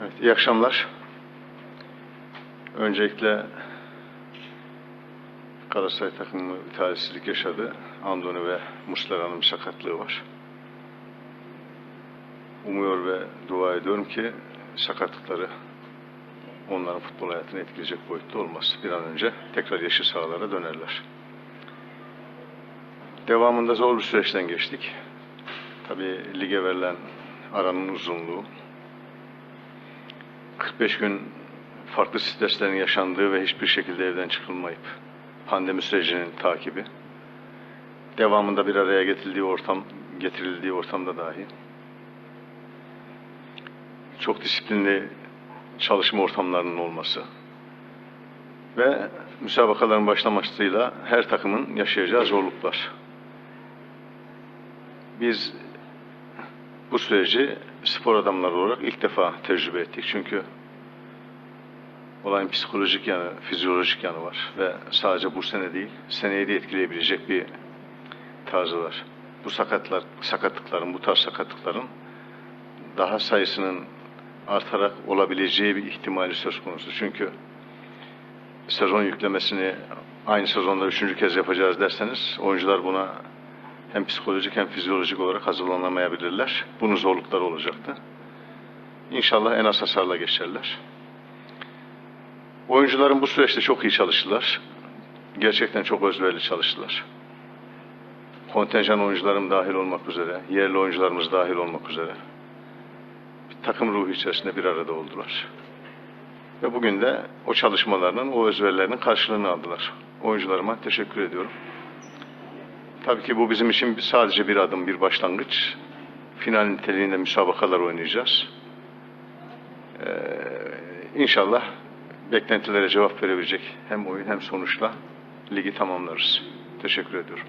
Evet, iyi akşamlar. Öncelikle Galatasaray takımı talihsizlik yaşadı. Andoni ve Muslera'nın sakatlığı var. Umuyor ve dua ediyorum ki sakatlıkları onların futbol hayatını etkileyecek boyutta olmaz. Bir an önce tekrar yeşil sahalara dönerler. Devamında zor bir süreçten geçtik. Tabii lige verilen aranın uzunluğu, 45 gün farklı streslerin yaşandığı ve hiçbir şekilde evden çıkılmayıp pandemi sürecinin takibi, devamında bir araya getirildiği ortam getirildiği ortamda dahi çok disiplinli çalışma ortamlarının olması ve müsabakaların başlamasıyla her takımın yaşayacağı zorluklar. Biz bu süreci spor adamları olarak ilk defa tecrübe ettik. Çünkü olayın psikolojik yanı, fizyolojik yanı var. Ve sadece bu sene değil, seneyi de etkileyebilecek bir tarzı var. Bu sakatlar, sakatlıkların, bu tarz sakatlıkların daha sayısının artarak olabileceği bir ihtimali söz konusu. Çünkü sezon yüklemesini aynı sezonda üçüncü kez yapacağız derseniz oyuncular buna hem psikolojik hem fizyolojik olarak hazırlanamayabilirler. Bunun zorlukları olacaktı. İnşallah en az hasarla geçerler. Oyuncuların bu süreçte çok iyi çalıştılar. Gerçekten çok özverili çalıştılar. Kontenjan oyuncularım dahil olmak üzere, yerli oyuncularımız dahil olmak üzere bir takım ruhu içerisinde bir arada oldular. Ve bugün de o çalışmalarının, o özverilerinin karşılığını aldılar. Oyuncularıma teşekkür ediyorum. Tabii ki bu bizim için sadece bir adım, bir başlangıç. Final niteliğinde müsabakalar oynayacağız. Ee, inşallah beklentilere cevap verebilecek hem oyun hem sonuçla ligi tamamlarız. Teşekkür ediyorum.